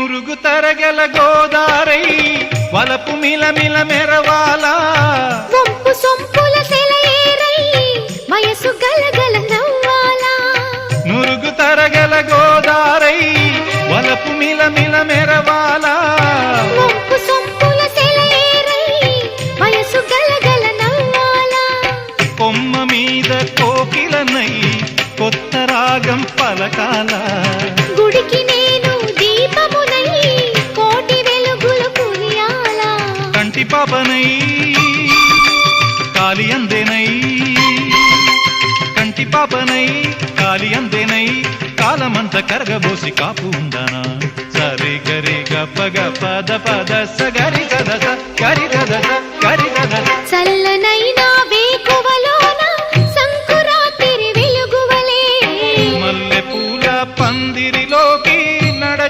నురుగు తరగల గోదారై వలపు మిలమిల మెరవాలా. వంపు సొంపుల సెలయేరై వయసు గలగల నవ్వాలా. నురుగు తరగల గోదారై వలపు మిలమిల మెరవాలా. వంపు సొంపుల సెలయేరై వయసు గలగల నవ్వాలా. కొమ్మ మీద కోకిలనై కొత్త రాగం పలకాల. கட்டி பாப்பனை காலியந்தேனை కంటి పాపనై కాలి అందేనై కాలమంత కరగబోసి కాపు ఉందనా సరి గరి గపగ పద పద స గరి గద గరి గద గరి గద చల్లనైనా వేకువలోన సంకురాత్రి వెలుగువలే. మల్లె పూల పందిరిలో